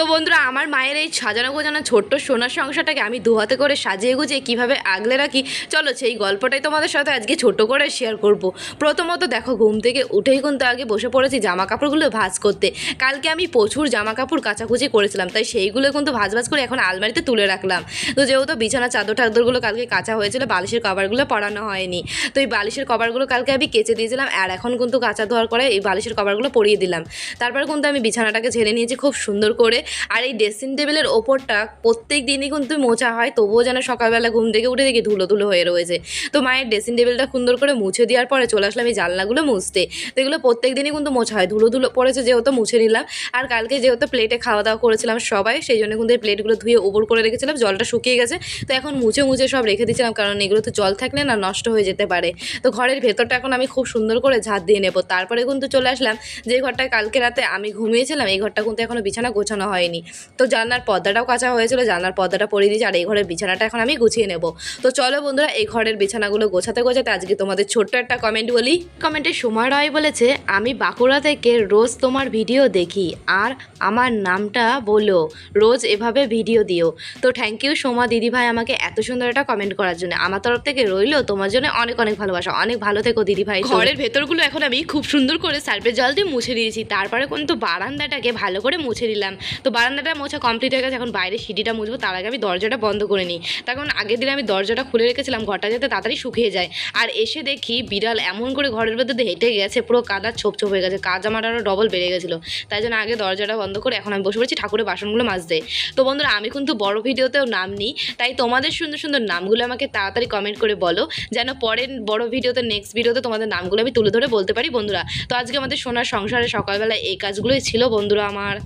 তো বন্ধুরা, আমার মায়ের এই সাজানো গোজানো ছোট্ট সোনার সংসারটাকে আমি দু হাতে করে সাজিয়ে গুজিয়ে কীভাবে আগলে রাখি, চলো সেই গল্পটাই তোমাদের সাথে আজকে ছোট করে শেয়ার করব। প্রথমত দেখো, ঘুম থেকে উঠেই কিন্তু আগে বসে পড়েছি জামা কাপড়গুলো ভাজ করতে। কালকে আমি প্রচুর জামা কাপড় কাচাকুচি করেছিলাম, তাই সেইগুলো কিন্তু ভাঁজ ভাঁজ করে এখন আলমারিতে তুলে রাখলাম। তো যেহেতু বিছানা, চাদর, টাদরগুলো কালকে কাঁচা হয়েছিল, বালিশের কভারগুলো পরানো হয়নি। তো এই বালিশের কভারগুলো কালকে আমি কেচে দিয়েছিলাম, আর এখন কিন্তু কাঁচা ধোয়ার করে এই বালিশের কভারগুলো পরিয়ে দিলাম। তারপর কিন্তু আমি বিছানাটাকে ঝেড়ে নিয়েছি খুব সুন্দর করে। আর এই ড্রেসিং টেবিলের ওপরটা প্রত্যেক দিনই কিন্তু মোছা হয়, তবুও যেন সকালবেলা ঘুম থেকে উঠে দেখি ধুলো ধুলো হয়ে রয়েছে। তো মায়ের ড্রেসিং টেবিলটা সুন্দর করে মুছে দেওয়ার পরে চলে আসলাম এই জানলাগুলো মুছতে। তো এগুলো প্রত্যেক দিনই কিন্তু মোছা হয় ধুলো ধুলো পড়েছে যেহেতু মুছে নিলাম। আর কালকে যেহেতু প্লেটে খাওয়া দাওয়া করেছিলাম সবাই, সেই জন্য কিন্তু এই প্লেটগুলো ধুয়ে উপর করে রেখেছিলাম, জলটা শুকিয়ে গেছে। তো এখন মুছে মুছে সব রেখে দিয়েছিলাম, কারণ এগুলো তো জল থাকলে না নষ্ট হয়ে যেতে পারে। তো ঘরের ভেতরটা এখন আমি খুব সুন্দর করে ঝাঁট দিয়ে নেব। তারপরে কিন্তু চলে আসলাম যে ঘরটায় কালকে রাতে আমি ঘুমিয়েছিলাম, এই ঘরটা কিন্তু এখনও বিছানা গোছানো হয়নি। তো জানলার পর্দাটাও কাঁচা হয়েছিল জানলার পর্দাটা পরিয়ে দিয়েছি আর এই ঘরের বিছানাটা এখন আমি গুছিয়ে নেব। তো চলো বন্ধুরা এই ঘরের বিছানাগুলো গোছাতে গোছাতে আজকে তোমাদের ছোট্ট একটা কমেন্ট বলি। কমেন্টে সুমা রয় বলেছে আমি বাঁকুড়া থেকে রোজ তোমার ভিডিও দেখি আর আমার নামটা বলো রোজ এভাবে ভিডিও দিও। তো থ্যাংক ইউ সোমা দিদি ভাই আমাকে এত সুন্দর একটা কমেন্ট করার জন্য। আমার তরফ থেকে রইল তোমার জন্য অনেক অনেক ভালোবাসা। অনেক ভালো থেকো দিদি ভাই ঘরের ভেতরগুলো এখন আমি খুব সুন্দর করে সার্ফের জল দিয়ে মুছে দিয়েছি। তারপরে কিন্তু বারান্দাটাকে ভালো করে মুছে দিলাম। তো বারান্দাটা মোছা কমপ্লিট হয়ে গেছে, এখন বাইরে সিঁড়িটা মুছবো, তার আগে আমি দরজাটা বন্ধ করে নিই। তার কারণ আগের দিন আমি দরজাটা খুলে রেখেছিলাম, ঘরটা যাতে তাড়াতাড়ি শুকিয়ে যায়। আর এসে দেখি বিড়াল এমন করে ঘরের ভেতর হেঁটে গেছে, পুরো কাদার ছোপ ছোপ হয়ে গেছে কাজ আমার আরও ডবল বেড়ে গেছিল। তাই জন্য আগে দরজাটা বন্ধ করে এখন আমি বসে পড়েছি, ঠাকুরের বাসনগুলো মাজতে। তো বন্ধুরা, আমি কিন্তু বড় ভিডিওতেও নাম নিই, তাই তোমাদের সুন্দর সুন্দর নামগুলো আমাকে তাড়াতাড়ি কমেন্ট করে বলো, যেন পরের বড় ভিডিওতে নেক্সট ভিডিওতে তোমাদের নামগুলো আমি তুলে ধরে বলতে পারি বন্ধুরা। তো আজকে আমাদের সোনার সংসারে সকালবেলা এই কাজগুলোই ছিল বন্ধুরা আমার।